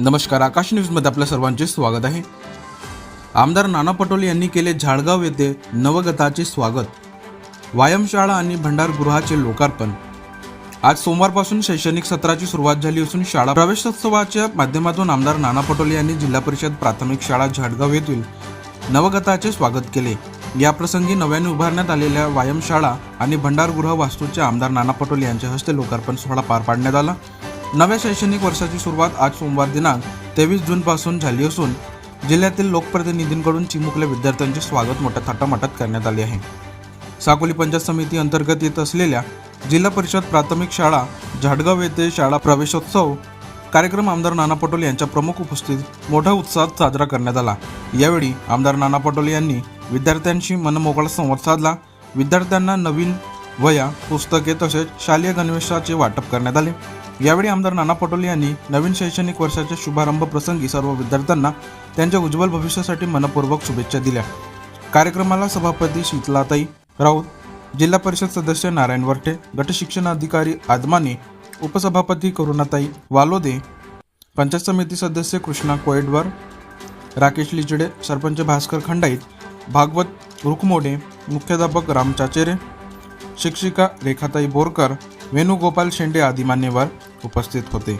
नमस्कार आकाश न्यूजमध्ये आपल्या सर्वांचे स्वागत आहे. आमदार नाना पटोले यांनी केले झाडगाव येथे नवगताचे स्वागत. व्यायामशाळा आणि भंडारगृहाचे लोकार्पण. आज सोमवारपासून शैक्षणिक सत्राची सुरुवात झाली असून शाळा प्रवेशोत्सवाच्या माध्यमातून आमदार नाना पटोले यांनी जिल्हा परिषद प्राथमिक शाळा झाडगाव येथील नवगताचे स्वागत केले. याप्रसंगी नव्याने उभारण्यात आलेल्या व्यायामशाळा आणि भंडारगृह वास्तूचे आमदार नाना पटोले यांच्या हस्ते लोकार्पण सोहळा पार पाडण्यात आला. नव्या शैक्षणिक वर्षाची सुरुवात आज सोमवार दिनांक तेवीस जूनपासून झाली असून जिल्ह्यातील लोकप्रतिनिधींकडून चिमुकल्या विद्यार्थ्यांचे स्वागत मोठ्या थाटामाटात करण्यात आले आहे. साकोली पंचायत समिती अंतर्गत येत असलेल्या जिल्हा परिषद प्राथमिक शाळा झाडगाव येथे शाळा प्रवेशोत्सव कार्यक्रम आमदार नाना पटोले यांच्या प्रमुख उपस्थितीत मोठ्या उत्साहात साजरा करण्यात आला. यावेळी आमदार नाना पटोले यांनी विद्यार्थ्यांशी मनमोकळा संवाद साधला. विद्यार्थ्यांना नवीन वया पुस्तके तसेच शालेय गणवेशाचे वाटप करण्यात आले. यावेळी आमदार नाना पटोले यांनी नवीन शैक्षणिक वर्षाच्या शुभारंभ प्रसंगी सर्व विद्यार्थ्यांना त्यांच्या उज्ज्वल भविष्यासाठी मनपूर्वक शुभेच्छा दिल्या. कार्यक्रमाला सभापती शीतलाताई राऊत जिल्हा परिषद सदस्य नारायण वरटे गटशिक्षण अधिकारी आदमाने उपसभापती करुणाताई वालोदे पंचायत समिती सदस्य कृष्णा कोयडवर राकेश लिचडे सरपंच भास्कर खंडाईत भागवत रुखमोडे मुख्याध्यापक राम चाचेरे शिक्षिका रेखाताई बोरकर वेणुगोपाल शेंडे आदी मान्यवर उपस्थित होते.